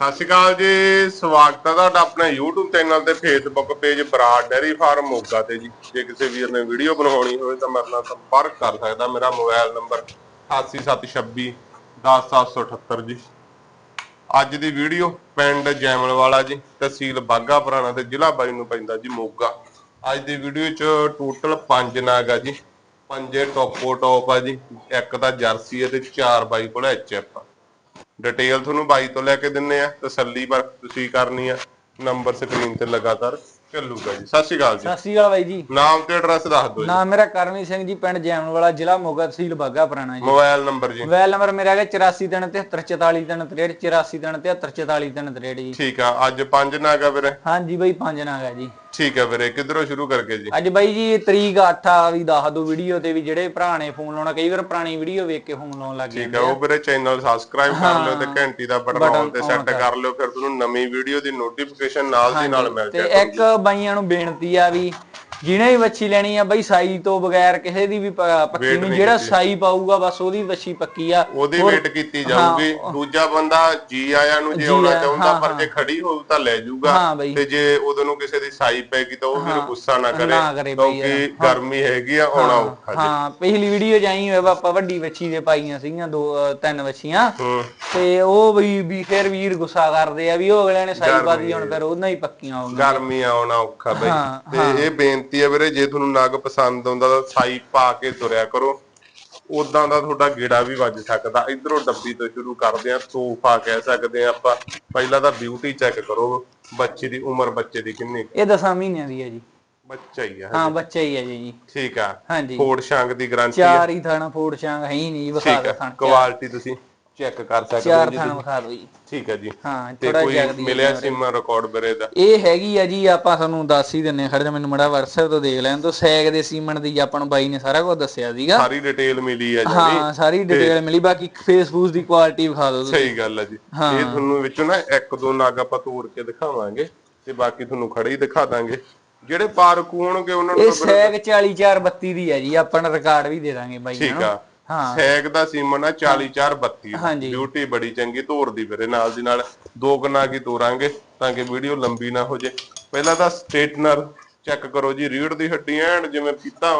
ਸਤਿ ਸ਼੍ਰੀ ਅਕਾਲ ਜੀ, ਸਵਾਗਤ ਹੈ ਤੁਹਾਡਾ ਆਪਣੇ YouTube ਚੈਨਲ ਤੇ Facebook page Brar dairy farm Moga ਤੇ ਜੀ। ਜੇ ਕਿਸੇ ਵੀਰ ਨੇ ਵੀਡੀਓ ਬਣਾਉਣੀ ਹੋਵੇ ਤਾਂ ਮੇਰੇ ਨਾਲ ਸੰਪਰਕ ਕਰ ਸਕਦਾ, ਮੇਰਾ ਮੋਬਾਈਲ ਨੰਬਰ 8726 10778 ਜੀ। ਅੱਜ ਦੀ ਵੀਡੀਓ ਪਿੰਡ ਜੈਮਲਵਾਲਾ ਜੀ, ਤਹਿਸੀਲ ਬਾਗਾ ਪੁਰਾਣਾ ਤੇ ਜ਼ਿਲ੍ਹਾ ਬਾਈ ਨੂੰ ਪੈਂਦਾ ਜੀ ਮੋਗਾ। ਅੱਜ ਦੀ ਵੀਡੀਓ ਚ ਟੋਟਲ 5 ਨਾਗ ਆ ਜੀ। ਪੰਜੇ ਟੋਪੋ ਟੋਪ ਆ ਜੀ, ਇੱਕ ਤਾਂ ਜਰਸੀ ਹੈ ਤੇ ਚਾਰ ਬਾਈ ਕੋਲ ਐਚਐਫ ਆ। ਡਿਟੇਲ ਤੁਹਾਨੂੰ ਬਾਈ ਤੋਂ ਲੈ ਕੇ ਦਿੰਨੇ ਆ ਤਸੱਲੀ ਪਰ ਤੁਸੀਂ ਕਰਨੀ ਆ। ਨੰਬਰ ਸਕਰੀਨ ਤੇ ਲਗਾਤਾਰ ਚੱਲੂਗਾ ਜੀ। ਸਤਿ ਸ਼੍ਰੀ ਅਕਾਲ ਜੀ। ਸਤਿ ਸ਼੍ਰੀ ਅਕਾਲ ਬਾਈ ਜੀ। ਨਾਮ ਤੇ ਐਡਰੈਸ ਦੱਸ ਦਿਓ ਜੀ। ਨਾਮ ਮੇਰਾ ਕਰਮੀ ਸਿੰਘ ਜੀ ਪਿੰਡ ਜੈਮਨਵਾਲਾ ਜ਼ਿਲ੍ਹਾ ਮੋਗਾ ਤਹਿਸੀਲ ਬਾਗਾ ਪੁਰਾਣਾ ਜੀ। ਮੋਬਾਈਲ ਨੰਬਰ ਜੀ। ਮੋਬਾਈਲ ਨੰਬਰ ਮੇਰਾ ਹੈਗਾ 8437744363 8437744363 ਜੀ। ਠੀਕ ਆ ਅੱਜ ਪੰਜ ਨਾਗਾ ਵੀਰੇ। ਹਾਂਜੀ ਬਾਈ ਪੰਜ ਨਾਗ ਜੀ। ਠੀਕ ਆ ਵੀਰੇ ਕਿੱਧਰੋਂ ਸ਼ੁਰੂ ਕਰਕੇ ਜੀ? ਅੱਜ ਬਾਈ ਜੀ ਤਰੀਕ 8 ਆ ਵੀ ਦੱਸ ਦੋ ਵੀਡੀਓ ਤੇ ਵੀ ਜਿਹੜੇ ਭਰਾ ਨੇ ਫੋਨ ਲਾਉਣਾ ਕਈ ਵਾਰ ਪੁਰਾਣੀ ਵੀਡੀਓ ਵੇਖ ਕੇ ਫੋਨ ਲਾਉਣ ਲੱਗ ਠੀਕ ਆ ਉਹ ਵੀਰੇ ਚੈਨਲ ਸਬਸਕ੍ਰਾਈਬ ਕਰ ਲਿਓ ਤੇ ਘੰਟੀ ਦਾ ਬਟਨ ਆਨ ਤੇ ਸੈੱਟ ਕਰ। ਲਿਓ ਫਿਰ ਤੁਹਾਨੂੰ ਨਵੀਂ ਵੀਡੀਓ ਦੀ ਨੋਟੀਫਿਕੇਸ਼ਨ ਨਾਲ ਦੀ ਨਾਲ ਮਿਲ ਤੇ ਜਾਏਗੀ। ਇੱਕ ਬਾਈਆਂ ਨੂੰ ਬੇਨਤੀ ਆ ਵੀ ਜਿਹਨੇ ਵੀ ਵੱਛੀ ਲੈਣੀ ਆ ਬਾਈ ਸਾਈ ਤੋਂ ਬਗੈਰ ਕਿਸੇ ਦੀ ਵੀ ਪ- ਪੱਕੀ Wait ਨਹੀਂ ਨਹੀਂ ਜਿਹੜਾ ਕੀਤੀ। ਸਾਈ ਪਾਊਗਾ ਬਸ ਉਹਦੀ ਵੱਛੀ ਪੱਕੀ ਆ। ਉਹਦੀ ਹੋਰ- ਵੇਟ ਕੀਤੀ ਜਾਊਗੀ। ਦੂਜਾ ਬੰਦਾ ਜੀ ਆਇਆਂ ਨੂੰ ਜੇ ਜੀ ਆਉਣਾ ਆਇਆ, ਚਾਹੁੰਦਾ ਹਾਂ, ਪਰ। ਜੇ ਖੜੀ ਹੋਊ ਤਾਂ ਲੈ ਜਾਊਗਾ। ਬਈ। ਤੇ ਜੇ ਉਹਦੋਂ ਨੂੰ ਕਿਸੇ ਦੀ ਸਾਈ ਪੈਗੀ ਤਾਂ ਉਹ ਵੀਰ ਗੁੱਸਾ ਨਾ ਕਰੇ ਨਾ ਕਰੇ ਬਈ ਕਿਉਂਕਿ ਗਰਮੀ ਹੈਗੀ ਆ ਆਉਣਾ ਔਖਾ ਜੀ। ਹਾਂ। ਪਿਛਲੀ ਵੀਡੀਓ ਜਾਈ ਹੋਇਆ ਆਪਾਂ ਵੱਡੀ ਵੱਛੀ ਦੇ ਪਾਈਆਂ ਸੀਗੀਆਂ ਦੋ ਤਿੰਨ ਵੱਛੀਆਂ। ਹੂੰ। ਤੇ ਉਹ ਵੀ ਵੀ ਫਿਰ ਵੀਰ ਗੁੱਸਾ ਕਰਦੇ ਆ ਵੀ ਉਹ ਅਗਲਿਆਂ ਨੇ ਸਾਈ ਪਾਦੀ ਹੁਣ ਫਿਰ ਉਹਨਾਂ ਹੀ ਪੱਕੀਆਂ ਹੋ ਗਈਆਂ ਗਰਮੀ ਆਉਣਾ ਔਖਾ ਬਈ। ਹਾਂ, ਤੇ ਇਹ ਬੇਨਤੀ ਹੈ ਵੀਰੇ ਜੇ ਤੁਹਾਨੂੰ ਨਗ ਪਸੰਦ ਆਉਂਦਾ ਤਾਂ ਸਾਈ ਪਾ ਕੇ ਤੁਰਿਆ ਕਰੋ। ਉਦਾਂ ਦਾ ਤੁਹਾਡਾ ਗੇੜਾ ਵੀ ਵੱਜ ਸਕਦਾ। ਇਧਰੋਂ ਡੱਬੀ ਤੋਂ ਸ਼ੁਰੂ ਕਰਦੇ ਆ ਤੋਹਫਾ ਕਹਿ ਸਕਦੇ ਆ ਆਪਾਂ। ਪਹਿਲਾਂ ਤਾਂ ਬਿਊਟੀ ਚੈੱਕ ਕਰੋ ਬੱਚੇ ਦੀ ਉਮਰ ਬੱਚੇ ਦੀ ਕਿੰਨੀ? ਇਹ ਦਸਾਂ ਮਹੀਨਿਆਂ ਦੀ ਹੈ ਜੀ। ਬੱਚਾ ਹੀ ਆ ਹਾਂ ਬੱਚਾ ਹੀ ਹੈ ਜੀ ਠੀਕ ਆ। ਹਾਂਜੀ। ਫੋੜ ਸ਼ੰਗ ਦੀ ਗਾਰੰਟੀ ਹੈ। ਚਾਰ ਹੀ ਥਾਣਾ ਫੋੜ ਛਾਂਗ ਹੈ ਹੀ ਨਹੀਂ ਵਿਖਾ ਠੀਕ ਦੋ ਥਾਣ ਕੁਆਲਿਟੀ ਤੁਸੀਂ। ਚੈੱਕ ਕਰ ਸਕਦੇ ਹੋ ਚਾਰ ਜੀ ਥਾਣ ਵਿਖਾ ਦੋ ਜੀ। ਠੀਕ ਆ ਜੀ। ਹਾਂ ਤੇ ਥੋੜਾ ਕੋਈ ਜਗਦੀ ਮਿਲਿਆ ਸਿਮ ਰਿਕਾਰਡ ਵੀਰੇ ਦਾ? ਇਹ ਹੈਗੀ ਆ ਜੀ ਆਪਾਂ ਤੁਹਾਨੂੰ ਦੱਸ ਹੀ ਦਿੰਨੇ ਖੜ ਜਾ ਮੈਨੂੰ ਮੜਾ WhatsApp ਤੋਂ ਦੇਖ ਲੈਣ ਤੋਂ ਸੈਗ ਦੇ ਸੀਮਨ ਦੀ ਆਪਾਂ ਨੂੰ ਬਾਈ ਨੇ ਸਾਰਾ ਕੁਝ ਦੱਸਿਆ ਸੀਗਾ। ਸਾਰੀ ਡਿਟੇਲ ਮਿਲੀ ਆ ਜੀ। ਹਾਂ ਸਾਰੀ ਡਿਟੇਲ ਮਿਲੀ। ਬਾਕੀ ਫੇਸਬੁੱਕ ਦੀ ਕੁਆਲਿਟੀ ਵਿਖਾ ਦਿਓ ਤੁਸੀਂ। ਸਹੀ ਗੱਲ ਆ ਜੀ। ਇਹ ਤੁਹਾਨੂੰ ਵਿੱਚੋਂ ਨਾ ਇੱਕ ਦੋ ਨਗ ਆਪਾਂ ਤੋੜ ਕੇ ਦਿਖਾਵਾਂਗੇ ਤੇ ਬਾਕੀ ਤੁਹਾਨੂੰ ਖੜੇ ਹੀ ਦਿਖਾ ਦਾਂਗੇ। ਜਿਹੜੇ ਪਾਰਕ ਹੋਣਗੇ ਉਹਨਾਂ ਨੂੰ ਇਹ ਸੈਗ 4432 ਦੀ ਹੈ ਜੀ। ਆਪਾਂ ਰਿਕਾਰਡ ਵੀ ਦੇ ਦਾਂਗੇ ਬਾਈ ਠੀਕ ਨੂੰ। ਆ। ਹਾਂ। ਸੈਗ ਦਾ ਸੀਮਨ ਆ 40432 ਹਾਂਜੀ। ਬਿਊਟੀ ਬੜੀ ਚੰਗੀ ਤੋਰਦੀ ਵੀਰੇ ਨਾਲ ਦੀ ਨਾਲ। ਦੋ ਕਨਾ ਕੀ ਤੋਰਾਂਗੇ ਤਾਂ ਕਿ ਵੀਡੀਓ ਲੰਬੀ ਨਾ ਹੋ ਜੇ ਪਹਿਲਾਂ ਤਾਂ ਸਟੇਟਨਰ ਚੈੱਕ ਕਰੋ ਜੀ ਰੀੜ ਦੀ ਹੱਡੀ ਐਨ ਜਿਵੇਂ ਪੀਤਾ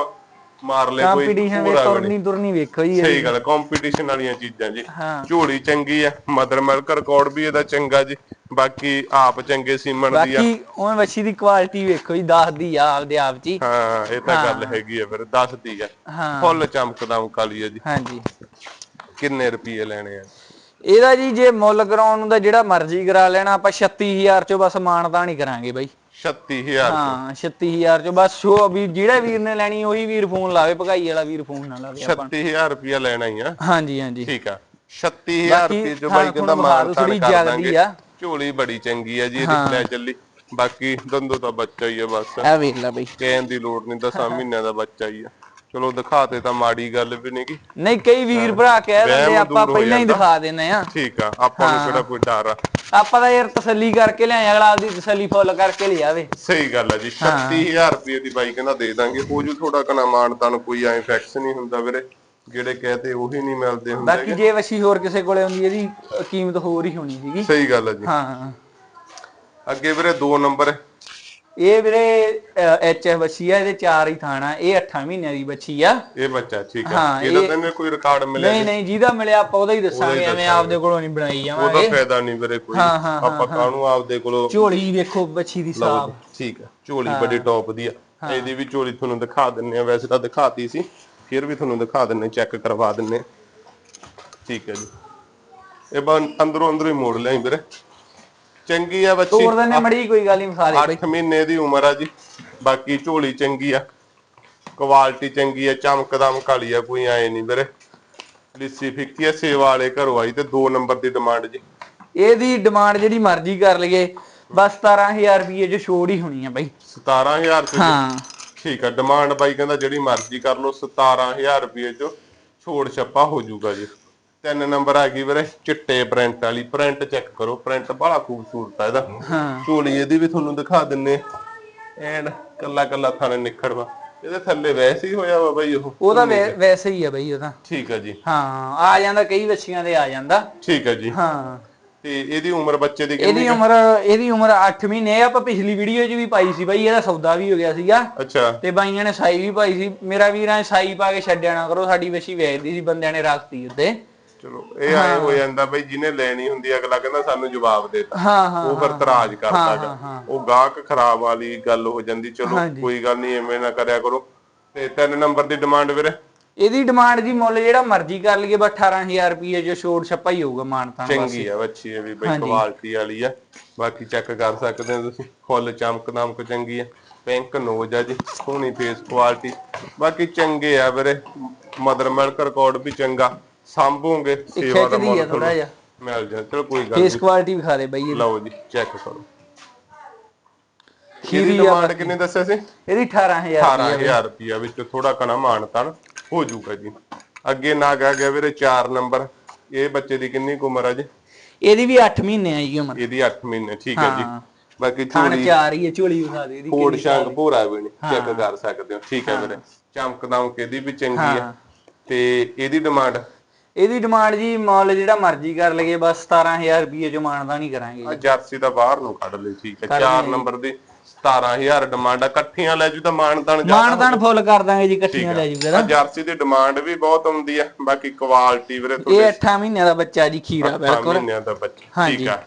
ਮਾਰ ਲੈ ਕੋਈ ਕੰਪੀਟੀਸ਼ਨ ਦੇ ਬਣੇ। ਤੁਰਨੀ ਤੁਰਨੀ ਵੇਖੋ ਜੀ ਸਹੀ ਗੱਲ ਕੰਪੀਟੀਸ਼ਨ ਵਾਲੀਆਂ ਚੀਜ਼ਾਂ ਜੀ। ਝੋਲੀ ਚੰਗੀ ਆ ਮਦਰ ਮਿਲਕ ਰਿਕਾਰਡ ਵੀ ਇਹਦਾ ਚੰਗਾ ਜੀ। ਬਾਕੀ ਆਪ ਚੰਗੇ ਸੀਮਨ ਦੀ ਆ। ਬਾਕੀ ਉਹ ਵੱਛੀ ਦੀ ਕੁਆਲਿਟੀ ਵੇਖੋ ਜੀ ਦੱਸਦੀ ਆ ਆਪਦੇ ਆਪ ਚ ਹੀ ਇਹ ਤਾਂ ਗੱਲ ਹੈਗੀ ਆ ਫਿਰ ਦੱਸਦੀ ਆ। ਫੁੱਲ ਚਮਕਦਮ ਕਾਲੀ ਆ ਜੀ। ਹਾਂਜੀ। ਕਿੰਨੇ ਰੁਪਏ ਲੈਣੇ ਆ? ਇਹਦਾ ਜੀ ਜੇ ਮੁੱਲ ਕਰਾਉਣ ਨੂੰ ਤਾਂ ਜਿਹੜਾ ਮਰਜ਼ੀ ਕਰਾ ਲੈਣਾ ਆਪਾਂ 36000 ਚੋਂ ਬਸ ਮਾਨਤਾ ਨਹੀਂ ਕਰਾਂਗੇ ਬਾਈ। 36000 ਹਾਂ 36000 ਚੋਂ। ਬਸ ਸ਼ੋ ਵੀ ਜਿਹੜਾ ਵੀਰ ਨੇ ਲੈਣੀ ਉਹੀ ਵੀਰ ਫੋਨ ਲਾਵੇ ਭਗਾਈ ਵਾਲਾ ਵੀਰ ਫੋਨ ਨਾ ਲਾਵੇ ਆਪਾਂ। 36000 ਰੁਪਏ ਲੈਣਾ ਹੀ ਆ। ਹਾਂਜੀ ਹਾਂਜੀ। ਠੀਕ ਆ। 36000 ਬਾਕੀ ਰੁਪਏ ਜੋ ਹਾਂ, ਬਾਈ ਕਹਿੰਦਾ ਤੁਹਾਨੂੰ ਵਿਖਾ ਦਿਓ, ਮਾਨ ਥੋੜ੍ਹੀ ਕਰ ਜਗਦੀ ਦਾਂਗੇ ਆ। ਝੋਲੀ ਬੜੀ ਚੰਗੀ ਆ ਜੀ ਇਹਦੀ ਲੈ ਚੱਲੀ। ਬਾਕੀ ਦੰਦੋ ਤਾਂ ਬੱਚਾ ਹੀ ਆ ਬਸ। ਇਹ ਵੇਖ ਲੈ ਬਈ। ਕਹਿਣ ਦੀ ਲੋੜ ਨਹੀਂ ਦਸਾਂ ਮਹੀਨਿਆਂ ਦਾ ਬੱਚਾ ਹੀ ਆ। ਚਲੋ ਦਿਖਾਤੇ ਤਾਂ ਮਾੜੀ ਗੱਲ ਵੀ ਨਹੀਂ ਗੀ। ਨਹੀਂ ਕਈ ਵੀਰ ਭਰਾ ਕਹਿ ਦਿੰਦੇ ਵਹਿਮ ਆਪਾਂ ਦੂਰ ਹੋ ਪਹਿਲਾਂ ਹੀ ਜਾਂਦਾ। ਦਿਖਾ ਦਿੰਨੇ ਆ। ਠੀਕ ਆ ਆਪਾਂ ਨੂੰ ਕਿਹੜਾ ਕੋਈ ਡਰ ਆ। ਆਪਾਂ ਤਾਂ ਯਾਰ ਤਸੱਲੀ ਕਰਕੇ ਲਿਆਏ ਅਗਲਾ ਆਪਦੀ ਤਸੱਲੀ ਫੁੱਲ ਕਰਕੇ ਲਿਆਵੇ। ਸਹੀ ਗੱਲ ਆ ਜੀ 36000 ਰੁਪਏ ਦੀ ਬਾਈ ਕਹਿੰਦਾ ਦੇ ਦਾਂਗੇ। ਹੋ ਜੂ ਥੋੜਾ ਕਨਾ ਮਾਨ ਤਾਂ ਕੋਈ ਐ ਫੈਕਸ ਨਹੀਂ ਹੁੰਦਾ ਵੀਰੇ। ਜਿਹੜੇ ਕਹਤੇ ਉਹੀ ਨਹੀਂ ਮਿਲਦੇ ਹੁੰਦੇ ਬਾਕੀ ਜੇ ਵਸ਼ੀ ਹੋਰ ਕਿਸੇ ਕੋਲੇ ਹੁੰਦੀ ਇਹਦੀ ਕੀਮਤ ਹੋਰ ਹੀ ਹੋਣੀ ਸੀਗੀ ਸਹੀ ਗੱਲ ਆ ਜੀ। ਹਾਂ। ਅੱਗੇ ਵੀਰੇ 2 ਨੰਬਰ। ਇਹ ਵੀਰੇ ਐਚ ਐਫ ਬੱਚੀ ਆ ਇਹਦੇ ਚਾਰ ਹੀ ਥਾਣਾ ਇਹ 8 ਮਹੀਨਿਆਂ ਦੀ ਬੱਚੀ ਆ। ਇਹ ਬੱਚਾ ਠੀਕ ਆ। ਹਾਂ, ਇਹਦਾ ਇਹ- ਤਾਂ ਇਹਨੇ ਕੋਈ ਰਿਕਾਰਡ ਮਿਲਿਆ ਨਹੀਂ ਨਹੀਂ ਜਿਹਦਾ ਮਿਲਿਆ ਆਪਾਂ ਉਹਦਾ ਹੀ ਦੱਸਾਂਗੇ ਐਵੇਂ ਆਪਦੇ ਕੋਲੋਂ ਨਹੀਂ ਬਣਾਈ ਉਹਦਾ ਜਾਵਾਂਗੇ ਫਾਇਦਾ ਨਹੀਂ ਵੀਰੇ ਕੋਈ। ਹਾਂ, ਹਾਂ, ਆਪਾਂ ਕਾਹਨੂੰ ਆਪਦੇ ਕੋਲੋਂ ਝੋਲੀ ਵੇਖੋ ਬੱਚੀ ਦੀ ਸਾਫ਼। ਠੀਕ ਆ। ਝੋਲੀ ਬੜੀ ਟੌਪ ਦੀ ਆ। ਇਹਦੀ ਵੀ ਝੋਲੀ ਤੁਹਾਨੂੰ ਦਿਖਾ ਦਿੰਨੇ ਆ। ਵੈਸੇ ਤਾਂ ਦਿਖਾਤੀ ਸੀ ਫਿਰ ਵੀ ਤੁਹਾਨੂੰ ਦਿਖਾ ਦਿੰਨੇ ਚੈੱਕ ਕਰਵਾ ਦਿੰਨੇ। ਠੀਕ ਹੈ ਜੀ। ਇਹ ਬੰ ਅੰਦਰੋਂ ਅੰਦਰੋਂ ਹੀ ਮੋੜ ਲਿਆਈ ਵੀਰੇ। ਚੰਗੀ ਆ ਬੱਚੀ। ਤੋੜ ਦਿੰਨੇ ਮੜੀ ਕੋਈ ਗੱਲ ਨਹੀਂ ਦੇ 8 ਮਹੀਨੇ ਦੀ ਉਮਰ ਆ ਜੀ। ਬਾਕੀ ਝੋਲੀ ਚੰਗੀ ਆ। ਕੁਆਲਿਟੀ ਚੰਗੀ ਆ ਚਮਕਦਮ ਕਾਲੀ ਆ ਕੋਈ ਐ ਨਹੀਂ ਵੀਰੇ। ਲਿੱਸੀ ਫਿੱਕੀ ਆ ਸੇਵਾ ਵਾਲੇ ਘਰੋਂ ਆਈ ਤੇ 2 ਨੰਬਰ ਦੀ ਡਿਮਾਂਡ ਜੀ। ਇਹਦੀ ਡਿਮਾਂਡ ਜਿਹੜੀ ਮਰਜ਼ੀ ਕਰ ਲਈਏ। ਬਸ 17000 ਰੁਪਏ ਚ ਛੋੜ ਹੀ ਹੋਣੀ ਆ ਬਾਈ। 17000 ਰੁਪਏ ਹਾਂ। ਠੀਕ ਆ ਡਿਮਾਂਡ ਬਾਈ ਕਹਿੰਦਾ ਜਿਹੜੀ ਮਰਜ਼ੀ ਕਰ ਲਓ 17000 ਰੁਪਏ ਚ ਛੋੜ ਛੱਪਾ ਹੋ ਜਾਊਗਾ ਜੀ। ਤਿੰਨ ਨੰਬਰ ਆ ਗਈ ਵੀਰੇ ਚਿੱਟੇ ਪ੍ਰਿੰਟ ਵਾਲੀ। ਪ੍ਰਿੰਟ ਚੈੱਕ ਕਰੋ ਪ੍ਰਿੰਟ ਬੜਾ ਖੂਬਸੂਰਤ ਆ ਇਹਦਾ। ਹਾਂ। ਝੋਲੀ ਇਹਦੀ ਵੀ ਤੁਹਾਨੂੰ ਦਿਖਾ ਦਿੰਨੇ ਐਨ ਕੱਲਾ ਕੱਲਾ ਥਾਣੇ ਨਿਖੜਵਾ। ਇਹਦੇ ਥੱਲੇ ਵੈਸੇ ਹੀ ਹੋਇਆ ਵਾ ਬਾਈ ਉਹ। ਉਹਦਾ ਵੈਸੇ ਹੀ ਆ ਬਾਈ ਉਹਦਾ। ਠੀਕ ਆ ਜੀ। ਹਾਂ ਆ ਜਾਂਦਾ ਕਈ ਬੱਚੀਆਂ ਦੇ ਆ ਜਾਂਦਾ। ਠੀਕ ਆ ਜੀ। ਹਾਂ। ਤੇ ਇਹਦੀ ਉਮਰ ਬੱਚੇ ਦੀ ਕਿੰਨੀ ਇਹਦੀ ਉਮਰ ਇਹਦੀ ਉਮਰ 8 ਮਹੀਨੇ ਆ। ਆਪਾਂ ਪਿਛਲੀ ਵੀਡੀਓ 'ਚ ਵੀ ਪਾਈ ਸੀ ਬਾਈ ਇਹਦਾ ਸੌਦਾ ਵੀ ਹੋ ਗਿਆ ਸੀਗਾ। ਅੱਛਾ। ਤੇ ਬਾਈਆਂ ਨੇ ਸਾਈ ਵੀ ਪਾਈ ਸੀ। ਮੇਰਾ ਵੀਰਾਂ ਸਾਈ ਪਾ ਕੇ ਛੱਡਿਆ ਨਾ ਕਰੋ ਸਾਡੀ ਵਸ਼ੀ ਵੇਚਦੀ ਸੀ ਬੰਦਿਆਂ ਨੇ ਰੱਖਤੀ ਉੱਤੇ। ਚਲੋ ਇਹ ਆਏ ਹੋ। ਜਾਂਦਾ ਬਈ ਜਿਹਨੇ ਲੈਣੀ ਹੁੰਦੀ ਅਗਲਾ ਕਹਿੰਦਾ ਸਾਨੂੰ ਜਵਾਬ ਦੇ ਤਾ ਹਾਂ ਹਾਂ ਉਹ ਫਿਰ ਤਰਾਜ ਕਰਦਾ ਹਾਂ, ਗਾ। ਹਾਂ। ਉਹ ਗਾਹਕ ਖਰਾਬ ਵਾਲੀ ਗੱਲ ਹੋ ਜਾਂਦੀ ਚਲੋ। ਕੋਈ ਗੱਲ ਨਹੀਂ ਐਵੇਂ ਨਾ ਕਰਿਆ ਕਰੋ। ਤੇ ਤਿੰਨ ਨੰਬਰ ਦੀ ਡਿਮਾਂਡ ਵੀਰੇ? ਇਹਦੀ ਡਿਮਾਂਡ ਜੀ ਮੁੱਲ ਜਿਹੜਾ ਮਰਜ਼ੀ ਕਰ ਲਈਏ ਬਸ 18000 ਰੁਪਏ ਜੋ ਛੋੜ ਛੱਪਾ ਹੀ ਹੋਊਗਾ ਮਾਨਤਾ ਚੰਗੀ ਆ ਬੱਚੀ ਇਹ ਵੀ ਬਈ ਕੁਆਲਿਟੀ ਵਾਲੀ ਆ। ਬਾਕੀ ਚੈੱਕ ਕਰ ਸਕਦੇ ਹੋ ਤੁਸੀਂ। ਫੁੱਲ ਚਮਕ ਦਮਕ ਚੰਗੀ ਆ। ਪਿੰਕ ਨੋਜ ਆ ਜੀ ਸੋਹਣੀ ਫੇਸ ਕੁਆਲਿਟੀ ਬਾਕੀ ਚੰਗੇ ਆ ਵੀਰੇ। ਮਦਰ ਮਿਲਕ ਰਿਕਾਰਡ ਵੀ ਚੰਗਾ। ਸੰਭੋਗੇ ਸੇਵਾ ਦਾ ਖਿੱਚਦੀ ਆ ਮੁੱਲ ਥੋੜਾ ਜਿਹਾ। ਮਿਲ ਜਾ ਚਲੋ ਕੋਈ ਗੱਲ ਫੇਸ ਨਹੀਂ। ਕੁਆਲਿਟੀ ਵਿਖਾ ਦੇ ਬਾਈ ਲਓ ਜੀ ਚੈੱਕ ਕਰੋ। ਇਹਦੀ ਖੀਰੀ ਆ ਡਿਮਾਂਡ ਕਿੰਨੀ ਦੱਸਿਆ ਸੀ? ਇਹਦੀ 18000 18000 ਰੁਪਿਆ ਵਿੱਚ ਥੋੜਾ ਕਣਾ ਮਾਨਤਨ ਹੋ ਜਾਊਗਾ ਜੀ। ਅੱਗੇ ਨਾ ਗਿਆ ਗਿਆ ਵੀਰੇ 4 ਨੰਬਰ। ਇਹ ਬੱਚੇ ਦੀ ਕਿੰਨੀ ਕੁ ਉਮਰ ਆ ਜੀ? ਇਹਦੀ ਵੀ 8 ਮਹੀਨੇ ਆ ਜੀ ਉਮਰ। ਇਹਦੀ 8 ਮਹੀਨੇ ਠੀਕ ਹੈ ਜੀ। ਹਾਂ। ਬਾਕੀ ਥਣ ਝੋਲੀ ਚਾਰ ਹੀ ਹੈ ਝੋਲੀ ਵਿਖਾ ਦੇ ਇਹਦੀ ਕੋਡ ਸ਼ੰਗ ਪੂਰਾ ਵੀ ਨਹੀਂ ਚੈੱਕ ਕਰ ਸਕਦੇ ਹੋ। ਠੀਕ ਹੈ ਵੀਰੇ। ਚਮਕਦਾਮ ਇਹਦੀ ਵੀ ਚੰਗੀ ਆ। ਹਾਂ। ਤੇ ਇਹਦੀ ਡਿਮਾਂਡ ਇਹਦੀ ਡਿਮਾਂਡ ਜੀ ਮੁੱਲ ਜਿਹੜਾ ਮਰਜ਼ੀ ਕਰ ਲਈਏ ਬਸ 17000 ਰੁਪਏ ਚ ਮਾਨਦਾ ਨਹੀਂ ਕਰਾਂਗੇ। ਆ ਜਰਸੀ ਦਾ ਬਾਹਰ ਨੂੰ ਕੱਢ ਲਈ ਠੀਕ ਹੈ। 4 ਨੰਬਰ ਦੀ 17000 ਡਿਮਾਂਡ ਆ। ਇਕੱਠੀਆਂ ਲੈ ਜੂ ਤਾਂ ਮਾਨਦਾਨ ਜ਼ਿਆਦਾ ਮਾਨਦਾਨ ਫੁੱਲ ਕਰ ਦਾਂਗੇ ਜੀ ਇਕੱਠੀਆਂ ਲੈ ਜੂਗਾ ਆ ਜਰਸੀ ਦੀ ਡਿਮਾਂਡ ਵੀ ਬਹੁਤ ਆਉਂਦੀ ਆ। ਬਾਕੀ ਕੁਆਲਿਟੀ ਵੀਰੇ ਇਹ 8 ਮਹੀਨਿਆਂ ਦਾ ਬੱਚਾ ਜੀ ਖੀਰਾ ਬਿਲਕੁਲ। ਮਹੀਨਿਆਂ ਦਾ ਬੱਚਾ। ਠੀਕ ਆ।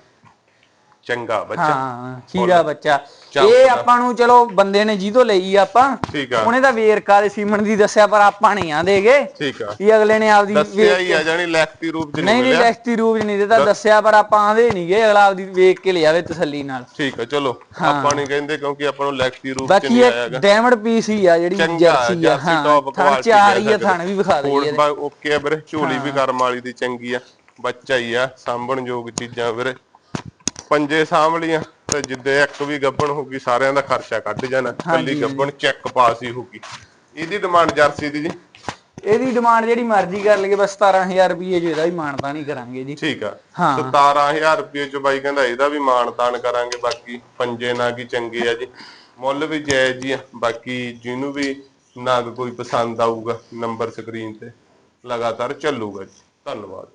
ਚੰਗਾ ਬੱਚਾ। ਹਾਂ ਖੀਰਾ ਬੱਚਾ। ਚੱਲ ਇਹ ਆਪਾਂ ਨੂੰ ਚਲੋ ਬੰਦੇ ਨੇ ਜਿਹਤੋਂ ਲਈ ਆ ਆਪਾਂ। ਠੀਕ ਆ। ਉਹਨੇ ਤਾਂ ਵੇਰਕਾ ਦੇ ਸੀਮਨ ਦੀ ਦੱਸਿਆ ਪਰ ਆਪਾਂ ਨਹੀਂ ਆ ਦੇਗੇ। ਠੀਕ ਆ। ਇਹ ਅਗਲੇ ਨੇ ਆਪਦੀ ਦੱਸਿਆ ਹੀ ਆ ਜਾਨੀ ਲੈਖਤੀ ਰੂਪ ਚ ਨਹੀਂ ਨਹੀਂ ਮਿਲਿਆ। ਲੈਖਤੀ ਰੂਪ ਚ ਨਹੀਂ ਦਿੱਤਾ ਦੱਸਿਆ ਪਰ ਆਪਾਂ ਆਂਦੇ ਨਹੀਂਗੇ ਅਗਲਾ ਆਪਦੀ ਵੇਖ ਕੇ ਲਿਆਵੇ ਤਸੱਲੀ ਨਾਲ। ਠੀਕ ਆ ਚਲੋ। ਆਪਾਂ ਨਹੀਂ ਕਹਿੰਦੇ ਕਿਉਂਕਿ ਆਪਾਂ ਨੂੰ ਲੈਖਤੀ ਰੂਪ ਚ ਬਾਕੀ ਨਹੀਂ ਆਇਆ ਇਹ ਡਾਇਮੰਡ ਪੀਸ ਹੀ ਆ ਜਿਹੜੀ ਜਰਸੀ ਆ। ਹਾਂ ਟੌਪ ਥਣ ਕੁਆਲਿਟੀ ਆ ਥਣ ਵੀ ਵਿਖਾ ਦੇ ਕੋਲ ਬਾ ਓਕੇ ਆ ਵੀਰੇ ਝੋਲੀ ਵੀ ਕਰਮ ਵਾਲੀ ਦੀ ਚੰਗੀ ਆ ਬੱਚਾ ਹੀ ਆ ਸਾਂਭਣ ਯੋਗ ਚੀਜ਼ਾਂ ਵੀਰੇ। ਪੰਜੇ ਸਾਂਭਲੀਆਂ ਤੇ ਜਿੱਦੇ ਇੱਕ ਵੀ ਗੱਬਣ ਹੋਊਗੀ ਸਾਰਿਆਂ ਦਾ ਖਰਚਾ ਕੱਢ ਜਾਣਾ। ਕੱਲੀ ਗੱਬਣ ਚੈੱਕ ਪਾਸ ਹੀ ਹੋਊਗੀ ਇਹਦੀ ਡਿਮਾਂਡ ਜਰਸੀ ਦੀ ਜੀ। ਇਹਦੀ ਡਿਮਾਂਡ ਜਿਹੜੀ ਮਰਜ਼ੀ ਕਰ ਲਈਏ ਬਸ 17000 ਰੁਪਏ ਜੋ ਇਹਦਾ ਵੀ ਮਾਨਤਾ ਨਹੀਂ ਕਰਾਂਗੇ ਜੀ। ਠੀਕ ਆ। ਹਾਂ। 17000 ਰੁਪਏ ਚ ਬਾਈ ਕਹਿੰਦਾ ਇਹਦਾ ਵੀ ਮਾਣ ਤਾਣ ਕਰਾਂਗੇ ਬਾਕੀ ਪੰਜੇ ਨਾ ਕੀ ਚੰਗੇ ਆ ਜੀ। ਮੁੱਲ ਵੀ ਜਾਇਜ਼ ਹੀ ਆ ਬਾਕੀ ਜਿਹਨੂੰ ਵੀ ਨਾਗ ਕੋਈ ਪਸੰਦ ਆਊਗਾ ਨੰਬਰ ਸਕਰੀਨ ਤੇ ਲਗਾਤਾਰ ਚੱਲੂਗਾ ਜੀ। ਧੰਨਵਾਦ।